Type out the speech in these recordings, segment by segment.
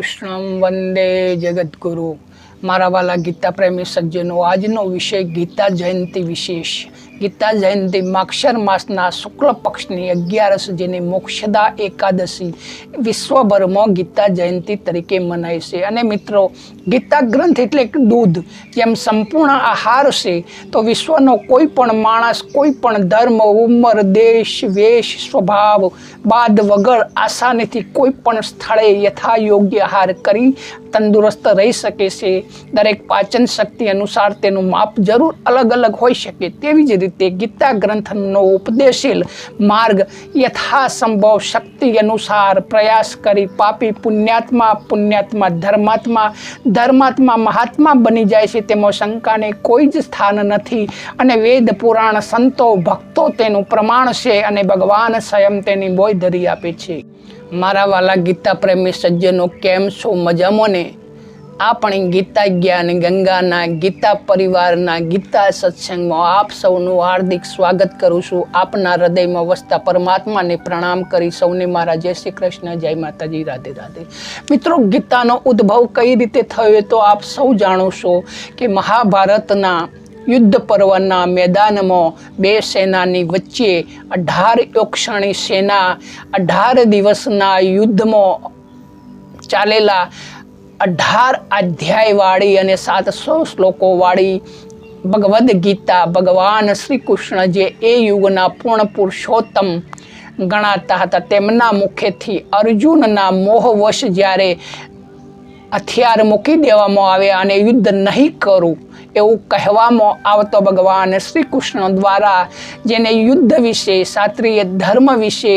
કૃષ્ણમ વંદે જગદગુરુ. મારા વાલા ગીતા પ્રેમી સજ્જનો આજનો વિષય ગીતા જયંતિ વિશેષ. ગીતા જયંતિ માક્ષર માસના શુક્લ પક્ષની અગિયારસ જેને મોક્ષદા એકાદશી વિશ્વભરમાં ગીતા જયંતિ તરીકે મનાય છે. અને મિત્રો, ગીતા ગ્રંથ એટલે એક દૂધ, જેમ સંપૂર્ણ આહાર છે, તો વિશ્વનો કોઈ પણ માણસ, કોઈ પણ ધર્મ, ઉંમર, દેશ, વેશ, સ્વભાવ, બાદ વગર આસાનીથી કોઈ પણ સ્થળે યથા યોગ્ય આહાર કરી તંદુરસ્ત રહી શકે છે. દરેક પાચન શક્તિ અનુસાર તેનું માપ જરૂર અલગ અલગ હોઈ શકે. તેવી જ રીતે ગીતા ગ્રંથનો ઉપદેશીલ માર્ગ યથાસંભવ શક્તિ અનુસાર પ્રયાસ કરી પાપી પુણ્યાત્મા પુણ્યાત્મા ધર્માત્મા ધર્માત્મા મહાત્મા બની જાય છે તેમાં શંકાને કોઈ જ સ્થાન નથી અને વેદ, પુરાણ, સંતો, ભક્તો તેનું પ્રમાણ છે અને ભગવાન સ્વયં તેની બોય ધરી આપે છે. મારા વાલા ગીતા પ્રેમી સજ્જનો, કેમ છો? મજામાં ને આપણી ગીતા જ્ઞાન ગંગાના ગીતા પરિવારના ગીતા સત્સંગમાં આપ સૌનું હાર્દિક સ્વાગત કરું છું. આપના હૃદયમાં વસતા પરમાત્માને પ્રણામ કરી સૌને મારા જય શ્રી કૃષ્ણ, જય માતાજી, રાધે રાધે. મિત્રો, ગીતાનો ઉદ્ભવ કઈ રીતે થયો એ તો આપ સૌ જાણો છો કે મહાભારતના યુદ્ધ પર્વના મેદાનમાં બે સેનાની વચ્ચે અઢાર યોક્ષણી સેના અઢાર દિવસના યુદ્ધમાં ચાલેલા અઢાર અધ્યાયવાળી અને સાતસો શ્લોકોવાળી ભગવદ્ ગીતા ભગવાન શ્રી કૃષ્ણ જે એ યુગના પૂર્ણ પુરુષોત્તમ ગણાતા હતા, તેમના મુખેથી અર્જુનના મોહવશ જ્યારે હથિયાર મૂકી દેવામાં આવ્યા અને યુદ્ધ નહીં કરું એવું કહેવામાં આવતો ભગવાન શ્રી કૃષ્ણ દ્વારા જેને યુદ્ધ વિશે શાસ્ત્રીય ધર્મ વિશે,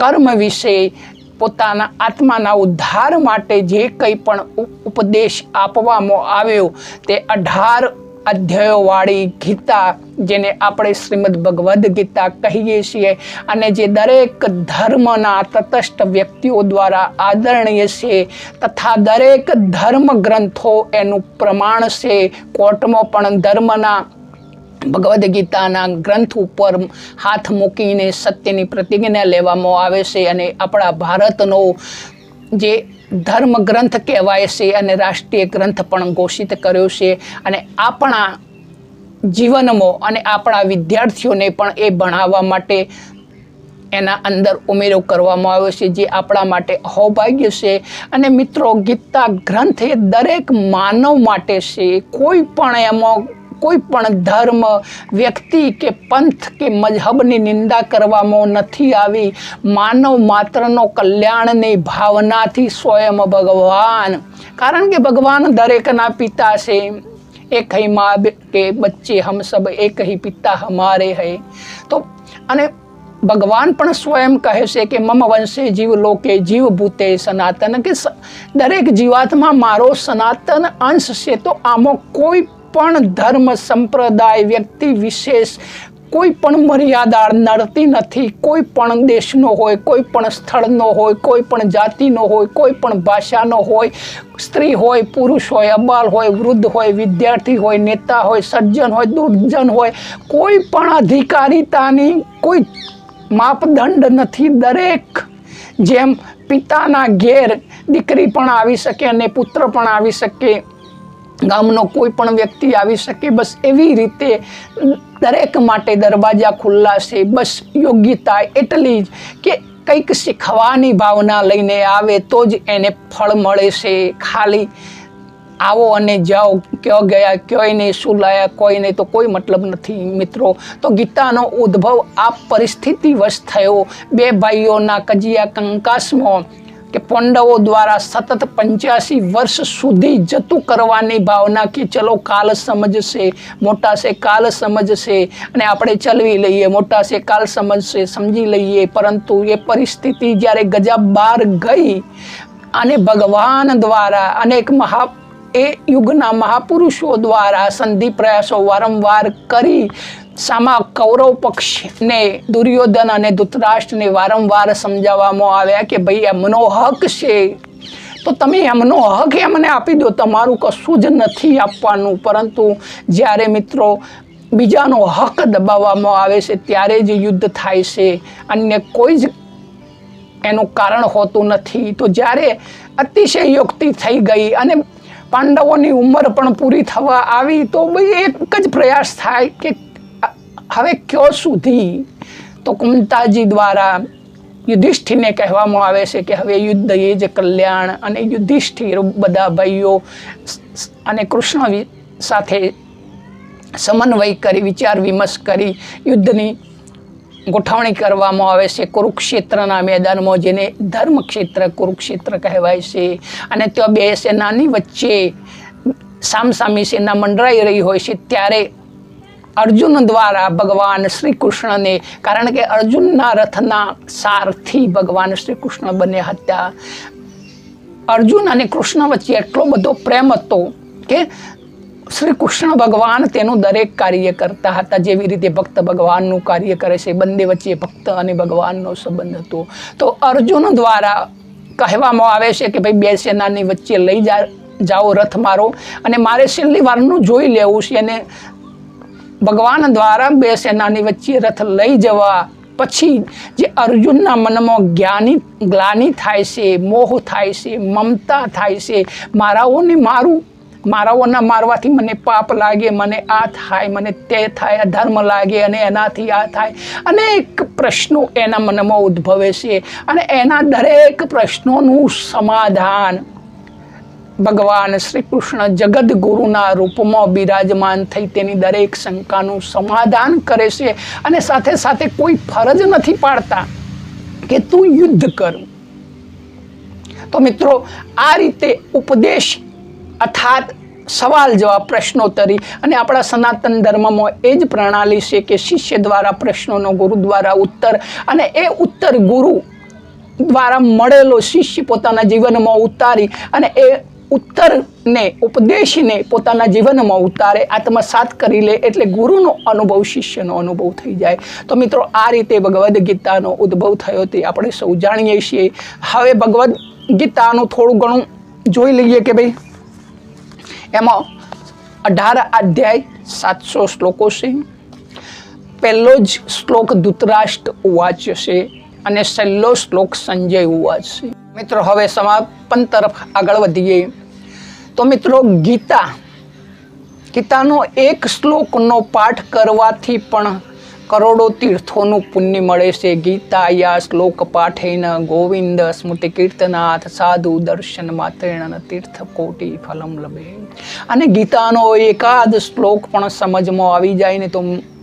કર્મ વિશે પોતાના આત્માના ઉદ્ધાર માટે જે કંઈ પણ ઉપદેશ આપવામાં આવ્યો તે અઢાર અધ્યાયોવાળી ગીતા જેને આપણે શ્રીમદ ભગવદ્ ગીતા કહીએ છીએ અને જે દરેક ધર્મના તટસ્થ વ્યક્તિઓ દ્વારા આદરણીય છે તથા દરેક ધર્મ ગ્રંથો એનું પ્રમાણ છે કોર્ટમાં પણ ધર્મના ભગવદ્ ગીતાના ગ્રંથ ઉપર હાથ મૂકીને સત્યની પ્રતિજ્ઞા લેવામાં આવે છે અને આપણા ભારતનો જે ધર્મ ગ્રંથ કહેવાય છે અને રાષ્ટ્રીય ગ્રંથ પણ ઘોષિત કર્યો છે અને આપણા જીવનમાં અને આપણા વિદ્યાર્થીઓને પણ એ ભણાવવા માટે એના અંદર ઉમેરો કરવામાં આવ્યો છે જે આપણા માટે અહોભાગ્ય છે. અને મિત્રો, ગીતા ગ્રંથ એ દરેક માનવ માટે છે. કોઈ પણ એમાં કોઈ પણ ધર્મ, વ્યક્તિ કે પંથ કે મજહબની નિંદા કરવામાં નથી આવી. માનવ માત્રનો કલ્યાણની ભાવનાથી સ્વયં ભગવાન. કારણ કે ભગવાન દરેકના પિતા છે. એક હી મા કે બચ્ચે હમ સબ, એક હી પિતા હમારે હૈ. તો, અને ભગવાન પણ સ્વયં કહે છે કે મમ વંશે જીવ લોકે જીવ ભૂતે સનાતન. કે દરેક જીવાતમાં મારો સનાતન અંશ છે. તો આમાં કોઈ પણ ધર્મ સંપ્રદાય વ્યક્તિ વિશેષ કોઈ પણ મર્યાદા નડતી નથી. કોઈ પણ દેશનો હોય, કોઈ પણ સ્થળનો હોય, કોઈ પણ જાતિનો હોય, કોઈ પણ ભાષાનો હોય, સ્ત્રી હોય, પુરુષ હોય, અબાલ હોય, વૃદ્ધ હોય, વિદ્યાર્થી હોય, નેતા હોય, સજ્જન હોય, દુર્જન હોય, કોઈ પણ અધિકારીતાની કોઈ માપદંડ નથી દરેક. જેમ પિતાના ઘેર દીકરી પણ આવી શકે અને પુત્ર પણ આવી શકે. ગામનો કોઈ પણ વ્યક્તિ આવી શકે, બસ એવી રીતે દરેક માટે દરવાજા ખુલ્લા છે, બસ યોગ્યતા એટલી જ કે કંઈક શીખવાની ભાવના લઈને આવે તો જ એને ફળ મળે છે. ખાલી આવો અને જાઓ, ક્યાં ગયા, ક્યાંય નહીં, શું લાયા કોઈ નહીં, તો કોઈ મતલબ નથી મિત્રો. તો ગીતાનો ઉદ્ભવ આ પરિસ્થિતિવશ થયો. બે ભાઈઓના કજિયા કંકાસમાં કે પાંડવો દ્વારા સતત પંચ્યાસી વર્ષ સુધી જતું કરવાની ભાવના કે ચલો કાલ સમજશે, મોટા છે કાલ સમજશે, અને આપણે ચલવી લઈએ, મોટા છે કાલ સમજશે, સમજી લઈએ. પરંતુ એ પરિસ્થિતિ જ્યારે ગજા બહાર ગઈ અને ભગવાન દ્વારા અનેક મહા, એ યુગના મહાપુરુષો દ્વારા સંધિ પ્રયાસો વારંવાર કરી સામા કૌરવ પક્ષને, દુર્યોધન અને ધૃતરાષ્ટ્રને વારંવાર સમજાવવામાં આવ્યા કે ભાઈ, એમનો હક છે. તો તમે એમનો હક એમને આપી દો, તમારું કશું જ નથી આપવાનું. પરંતુ જ્યારે મિત્રો બીજાનો હક દબાવવામાં આવે છે, ત્યારે જ યુદ્ધ થાય છે. અન્ય કોઈ જ એનું કારણ હોતું નથી. તો જ્યારે અતિશય યુક્તિ થઈ ગઈ અને પાંડવોની ઉંમર પણ પૂરી થવા આવી, તો ભાઈ એક જ પ્રયાસ થાય કે હવે કયો સુધી? તો કુંતાજી દ્વારા યુધિષ્ઠિરને કહેવામાં આવે છે કે હવે યુદ્ધ એ જ કલ્યાણ અને યુધિષ્ઠિર બધા ભાઈઓ અને કૃષ્ણ સાથે સમન્વય કરી, વિચાર વિમર્શ કરી યુદ્ધની ગોઠવણી કરવામાં આવે છે. કુરુક્ષેત્રના મેદાનમાં જેને ધર્મક્ષેત્ર કુરુક્ષેત્ર કહેવાય છે અને ત્યાં બે સેનાની વચ્ચે સામસામી સેના મંડરાઈ રહી હોય છે. ત્યારે અર્જુન દ્વારા ભગવાન શ્રી કૃષ્ણને કારણ કે અર્જુનના રથના સારથી ભગવાન શ્રી કૃષ્ણ બન્યા હતા. અર્જુન અને કૃષ્ણ વચ્ચે એટલો બધો પ્રેમ હતો કે શ્રી કૃષ્ણ ભગવાન તેનું દરેક કાર્ય કરતા હતા. જેવી રીતે ભક્ત ભગવાનનું કાર્ય કરે છે, બંને વચ્ચે ભક્ત અને ભગવાનનો સંબંધ હતો. તો અર્જુન દ્વારા કહેવામાં આવે છે કે ભાઈ, બે સેનાની વચ્ચે લઈ જા, જાઓ, રથ મારો અને મારે છેલ્લી વારનું જોઈ લેવું છે અને ભગવાન દ્વારા બે સેનાની વચ્ચે રથ લઈ જવા. પછી જે અર્જુનના મનમાં જ્ઞાની, ગ્લાની થાય છે, મોહ થાય છે, મમતા થાય છે, મારાઓને મારું, મારાઓના મારવાથી મને પાપ લાગે, મને આ થાય, મને તે થાય ધર્મ લાગે, અને એનાથી આ થાય. અનેક પ્રશ્નો એના મનમાં ઉદ્ભવે છે. અને એના દરેક પ્રશ્નોનું સમાધાન ભગવાન શ્રી કૃષ્ણ જગદ ગુરુના રૂપમાં બિરાજમાન થઈ તેની દરેક શંકાનું સમાધાન કરે છે અને સાથે સાથે કોઈ ફરજ નથી પાડતા કે તું યુદ્ધ કર. તો મિત્રો, આ રીતે ઉપદેશ અર્થાત સવાલ જવાબ પ્રશ્નોત્તરી અને આપણા સનાતન ધર્મમાં એ જ પ્રણાલી છે કે શિષ્ય દ્વારા પ્રશ્નોનો ગુરુ દ્વારા ઉત્તર અને એ ઉત્તર ગુરુ દ્વારા મળેલો શિષ્ય પોતાના જીવનમાં ઉતારી અને એ ઉત્તરને, ઉપદેશને પોતાના જીવનમાં ઉતારે, આત્મસાત કરી લે એટલે ગુરુનો અનુભવ, શિષ્યનો અનુભવ થઈ જાય. તો મિત્રો, આ રીતે ભગવદ્ ગીતાનો ઉદ્ભવ થયો તે આપણે સૌ જાણીએ છીએ. હવે ભગવદ્ ગીતાનું થોડું ઘણું જોઈ લઈએ કે ભાઈ, એમાં અઢાર અધ્યાય સાતસો શ્લોકો છે. પહેલો જ શ્લોક ધૃતરાષ્ટ્ર ઉવાચ્ય છે અને છેલ્લો શ્લોક સંજય ઉવાચ મિત્રો, હવે સમાપન તરફ આગળ વધીએ. તો મિત્રો ગીતા, ગીતાનો એક શ્લોકનો પાઠ કરવાથી પણ કરોડો તીર્થોનું પુણ્ય મળે છે. ગીતા યા શ્લોક પાઠેન ગોવિંદ સ્મૃતિ કીર્તનાથ સાધુ દર્શન માત્રેણ તીર્થ કોટી ફલમ લભે. અને ગીતાનો એકાદ શ્લોક પણ સમજમાં આવી જાય ને તો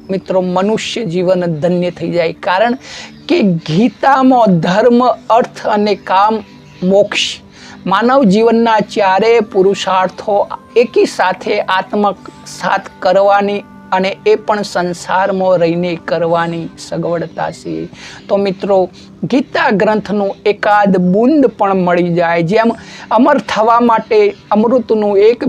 મિત્રો મનુષ્ય જીવન ધન્ય થઈ જાય. કારણ કે ગીતામાં ધર્મ, અર્થ અને કામ મોક્ષ માનવ જીવનના ચારે પુરુષાર્થો એકી સાથે આત્મસાત કરવાની અને એ પણ સંસારમાં રહીને કરવાની સગવડતા છે. તો મિત્રો, ગીતા ગ્રંથનું એકાદ બુંદ પણ મળી જાય, જેમ અમર થવા માટે અમૃતનું એક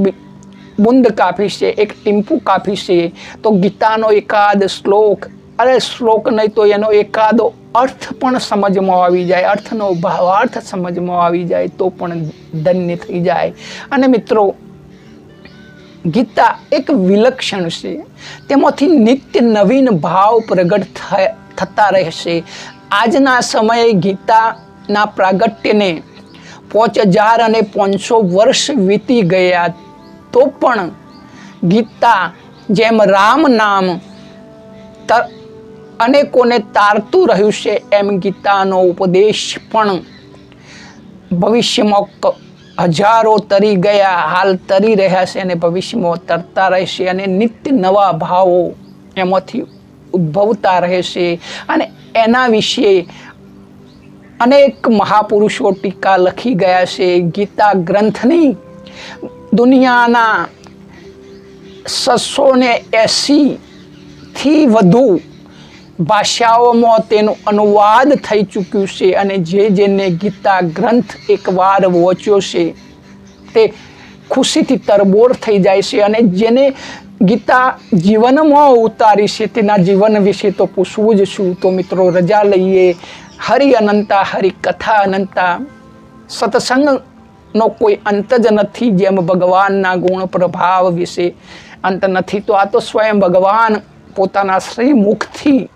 બુંદ કાપી છે, એક ટીમ્પુ કાપી છે. તો ગીતાનો એકાદ શ્લોક, અરે શ્લોક નહીં તો એનો એકાદો અર્થ પણ સમજમાં આવી જાય, અર્થનો ભાવાર્થ સમજમાં આવી જાય તો પણ ધન્ય થઈ જાય. અને મિત્રો, ગીતા એક વિલક્ષણ છે. તેમાંથી નિત્ય નવીન ભાવ પ્રગટ થતા રહેશે. આજના સમયે ગીતાના પ્રાગટ્યને પાંચ હજાર અને પાંચસો વર્ષ વીતી ગયા તો પણ ગીતા જેમ રામ નામ અનેકોને તારતું રહ્યું છે એમ ગીતાનો ઉપદેશ પણ. ભવિષ્યમાં હજારો તરી ગયા, હાલ તરી રહ્યા છે અને ભવિષ્યમાં તરતા રહેશે અને નિત્ય નવા ભાવો એમાંથી ઉદ્ભવતા રહેશે અને એના વિશે અનેક મહાપુરુષો ટીકા લખી ગયા છે. ગીતા ગ્રંથની દુનિયાના છસો ને એંસીથી વધુ ભાષાઓમાં તેનું અનુવાદ થઈ ચૂક્યું છે અને જે જેને ગીતા ગ્રંથ એકવાર વોચ્યો છે, તે ખુશીથી તરબોળ થઈ જાય છે અને જેને ગીતા જીવનમાં ઉતારી છે, તેના જીવન વિશે તો પૂછવું જ છું. તો મિત્રો, રજા લઈએ. હરિ અનંતા, હરિ કથા અનંતા. સત્સંગનો કોઈ અંત જ નથી જેમ ભગવાનના ગુણ પ્રભાવ વિશે. અંત નથી. તો આ તો સ્વયં ભગવાન પોતાના શ્રી મુખથી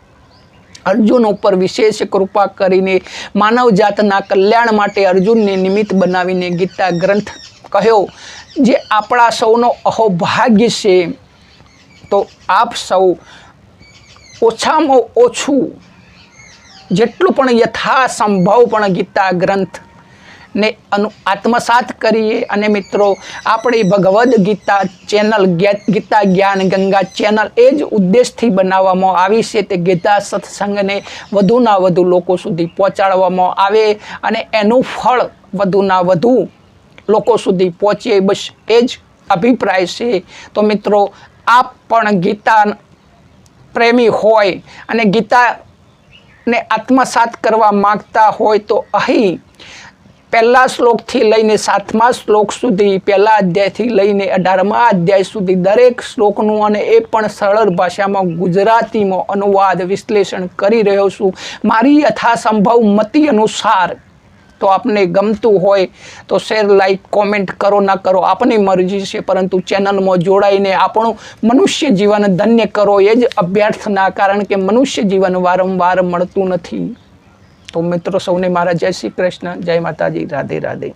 અર્જુન ઉપર વિશેષ કૃપા કરીને માનવજાતના કલ્યાણ માટે અર્જુનને નિમિત્ત બનાવીને ગીતા ગ્રંથ કહ્યો, જે આપણા સૌનો અહોભાગ્ય છે. તો આપ સૌ ઓછામાં ઓછું જેટલું પણ યથાસંભવ પણ ગીતા ગ્રંથ ને અનુ આત્મસાત કરીએ. અને મિત્રો, આપણી ભગવદ્ ગીતા ચેનલ, ગીતા જ્ઞાન, ગંગા ચેનલ એ જ ઉદ્દેશથી બનાવવામાં આવી છે. તે ગીતા સત્સંગને વધુના વધુ લોકો સુધી પહોંચાડવામાં આવે અને એનું ફળ વધુના વધુ લોકો સુધી પહોંચે. બસ એ જ અભિપ્રાય છે. તો મિત્રો, આપ પણ ગીતા પ્રેમી હોય અને ગીતાને આત્મસાત કરવા માગતા હોય તો અહીં પહેલા શ્લોકથી લઈને સાતમા શ્લોક સુધી, પહેલા અધ્યાયથી લઈને અઢારમા અધ્યાય સુધી દરેક શ્લોકનું અને એ પણ સરળ ભાષામાં ગુજરાતીમાં અનુવાદ, વિશ્લેષણ કરી રહ્યો છું. મારી યથાસંભવ મતિ અનુસાર તો આપને ગમતું હોય તો શેર, લાઈક, કોમેન્ટ કરો, ના કરો, આપની મરજી છે, પરંતુ ચેનલમાં જોડાઈને આપણું મનુષ્ય જીવન ધન્ય કરો, એ જ અભ્યર્થના, કારણ કે મનુષ્ય જીવન વારંવાર મળતું નથી. તો મિત્રો સૌને મારા જય શ્રી કૃષ્ણ જય માતાજી રાધે રાધે.